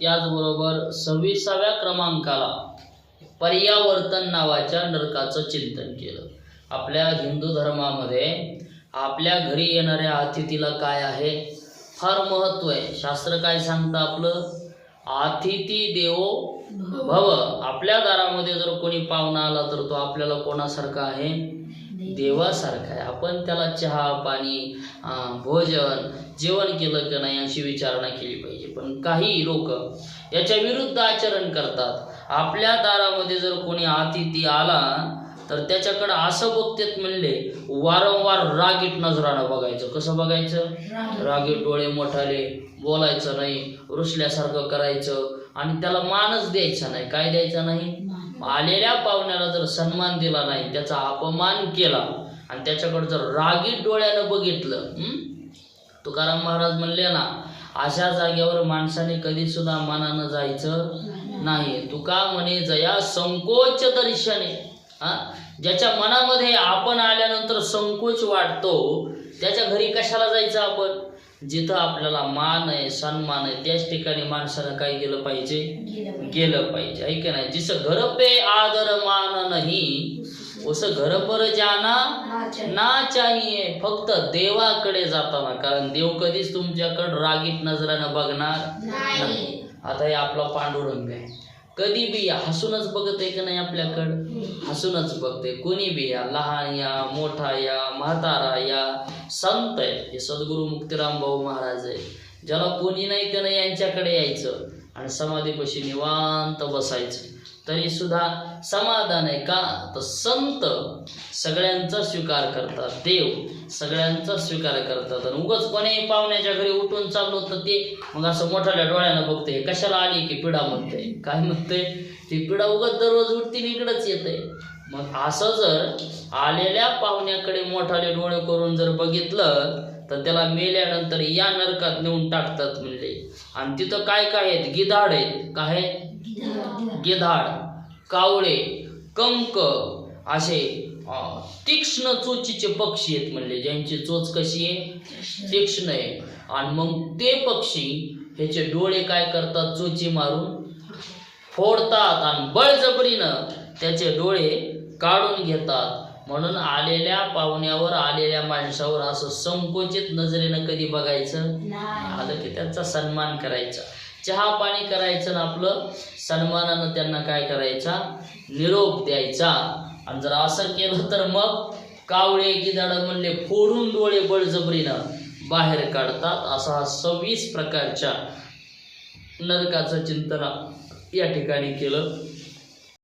याचबरोबर सव्वीसाव्या क्रमांकाला पर्यावर्तन नावाच्या नरकाचं चिंतन केलं. आपल्या हिंदू धर्मामध्ये आपल्या घरी येणाऱ्या अतिथीला काय आहे? फार महत्त्व आहे. शास्त्र काय सांगतं आपलं? अतिथी देवो भव. आपल्या दारामध्ये जर कोणी पाहुणा आला तर तो आपल्याला कोणासारखा आहे? देवासारखा आहे. आपण त्याला चहा पाणी अं, भोजन जेवण केलं की नाही अशी विचारणा केली पाहिजे. पण काही लोक याच्या विरुद्ध आचरण करतात. आपल्या दारामध्ये जर कोणी अतिथी आला तर त्याच्याकडं असं बघतेत म्हणले वारंवार रागीट नजरानं बघायचं. कसं बघायचं? रागीट. डोळे मोठाले बोलायचं नाही रुसल्यासारखं करायचं आणि त्याला मानच द्यायचा नाही. काय द्यायचा नाही? आलेल्या पाहुण्याला जर सन्मान दिला नाही त्याचा अपमान केला आणि त्याच्याकडे जर रागीट डोळ्यानं बघितलं? तुकाराम महाराज म्हणले ना अशा जागेवर माणसाने कधी सुद्धा मनानं जायचं नाही. तुका म्हणे जया संकोच दर्शने. हा? ज्याच्या मनामध्ये आपण आल्यानंतर संकोच वाटतो त्याच्या घरी कशाला जायचं आपण? जिथं आपल्याला मान आहे सन्मान आहे त्याच ठिकाणी माणसानं काय केलं पाहिजे? गेलं पाहिजे. ऐक नाही? जिसं घर पे आदर मान नाही उस घर पर जाना ना चाहिए. फक्त देवाकडे जाताना कारण देव कधीच तुमच्याकडे रागीट नजरानं बघणार नाही. आता हे आपला पांडुरंग आहे. कधी बी या हसूनच बघत आहे का नाही आपल्याकडं? हसूनच बघते कोणी बी या लहान या मोठा या म्हातारा या संत आहे. हे सद्गुरू मुक्तीराम भाऊ महाराज आहे ज्याला कोणी नाही त्यानं यांच्याकडे यायचं आणि समाधीपाशी निवांत बसायचं. तरी सुद्धा समाधान आहे का? तर संत सगळ्यांचा स्वीकार करतात देव सगळ्यांचा स्वीकार करतात. आणि उगच कोणी पाहुण्याच्या घरी उठून चाललो तर ते मग असं मोठ्याल्या डोळ्यानं बघते कशाला आली की पिढा म्हणते? काय म्हणते? ती पिढा उगाच दररोज उठते इकडंच येते. मग असं जर आलेल्या पाहुण्याकडे मोठाले डोळे करून जर बघितलं तर त्याला मेल्यानंतर या नरकात नेऊन टाकतात म्हणले. आणि तिथं काय काय आहेत? गिधाड आहेत. काय? गिधाड कावळे कंक असे तीक्ष्ण चोचीचे पक्षी आहेत म्हणले. ज्यांची चोच कशी आहे? तीक्ष्ण आहे. आणि मग ते पक्षी ह्याचे डोळे काय करतात? चोची मारून फोडतात आणि बळजबरीनं त्याचे डोळे काढून घेतात. म्हणून आलेल्या पाहुण्यावर आलेल्या माणसावर असं संकोचित नजरेनं कधी बघायचं? आलं की त्यांचा सन्मान करायचा. चहा पाणी करायचं ना आपलं सन्मानानं त्यांना काय करायचा? निरोप द्यायचा. आणि जर असं केलं तर मग कावळे गिदाड म्हणले फोडून डोळे बळजबरीनं बाहेर काढतात. असा हा सव्वीस प्रकारच्या नरकाचं चिंतन या ठिकाणी केलं.